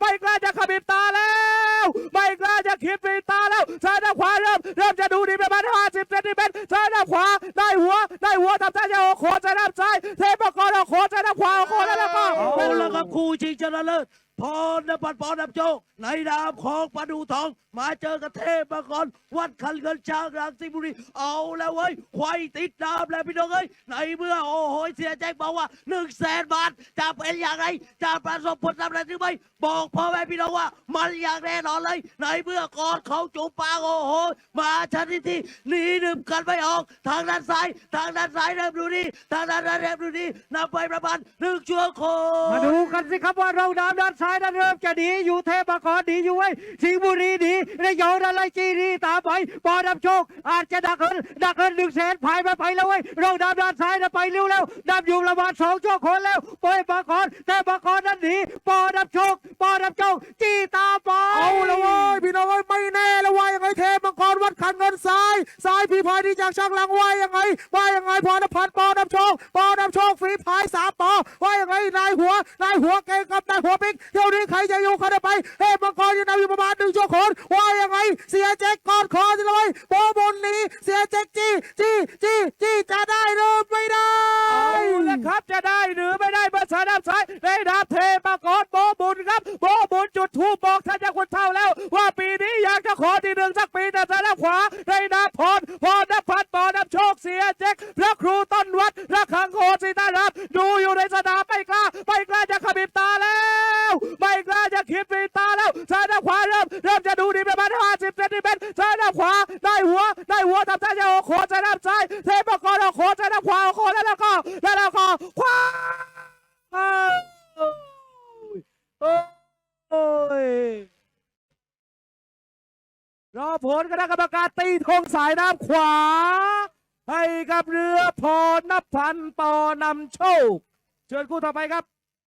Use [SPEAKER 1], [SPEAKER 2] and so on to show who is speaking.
[SPEAKER 1] ไม่กล้าจะขมิบตาแล้ว ไม่กล้าจะขีดปีตาแล้วซ้ายด้านขวาเริ่มเริ่มจะดูดีประมาณ50เซนติเมตรซ้ายด้านขวาได้หัวได้หัวทำท่าจะโอ้โหซ้ายด้านซ้ายเทปกรณ์โอ้โหซ้ายด้านขวาโอ้โหแล้วแล้วก็
[SPEAKER 2] เอาละครับคู่ชิงชนะเลิศพรนภัทรปอนำโชคในนามของปดูทอง มาเจอกับเทพมังกรวัดคันเงินช้างรังสิบุรี เอาแล้วเว้ยควายติดน้ำแล้วพี่น้องเอ้ยในเมื่อโอ้โหเสียแจ้งบอกว่าหนึ่งแสนบาทจะเป็นอย่างไรจะประสบผลสำเร็จหรือไม่บอกพ่อแม่พี่น้องว่า มันอย่างแน่นอนเลย ในเมื่อกอดเขาจูบปากโอ้โหมาชนิดที่หนีหนึ่งกันไม่ออก ทางด้านซ้าย ทางด้านซ้ายเริ่มดูดีทางด้านซ้ายเริ่มดูดีนำไปประมาณหนึ่งชั่วโค
[SPEAKER 1] มาดูกันสิครับว่าเราดามด้านซ้ายด้านเริ่มจะดีอยู่เทพกรดีอยู่ไว้ยสิงห์บุรีดีระยองอะไรจีรีตามไปปอดับโชค อาจจะดักเงินดักเงินหนึ่งแสนภายมาไปแล้วเว้ยเราดับด้านซ้ายนะไปเร็วแล้วดับอยู่ระมางสองชั่วคนแล้วปอยปากรเทพกรนั้นดีปอดับโชคปอดับโชคจีตามไป
[SPEAKER 3] เอาละเว้ย ซ้ายซ้ายฝีพายที่จากช่างลังว่ายังไงว่ายังไงพรพัน์ปอนำโชคปอนำโชคฝีพายสามปอว่ายังไงนายหัวนายหัวเก่งกับนายหัวปิ๊กเที่ยวนี้ใครจะอยู่ใครจะไปเทพมังกรยังนำอยู่ประมาณหนึ่งชั่วโคนว่ายังไงเสียแจ็คกอดคอสิเลยโบบนนี้เสียแจ็คจี้จี้จี้จี้จะได้หรือไม่ได้
[SPEAKER 1] เอาละครับจะได้หรือไม่ได้เบอร์สายด้านซ้ายได้ดาบเทปกรโบบุญครับโบบุญจุดทูปบอกท่านเจ้าคุณท่าาจะขีดปีตาแล้วซ้ายด้านขวาเริ่มเริ่มจะดูดีประมาณ50เซนติเมตรซ้ายด้านขวาได้หัวได้หัวทำท่าจะโอ้โหซ้ายด้านซ้ายเทปกรโอ้โหซ้ายด้านขวาโอ้โหแล้วแล้วก็แล้วแล้วก็ขวาโอ้ยรอผลคณะกรรมการตีธงสายน้ำขวา ให้กับเรือพรนับพันปอนำโชค เชิญคู่ต่อไปครับ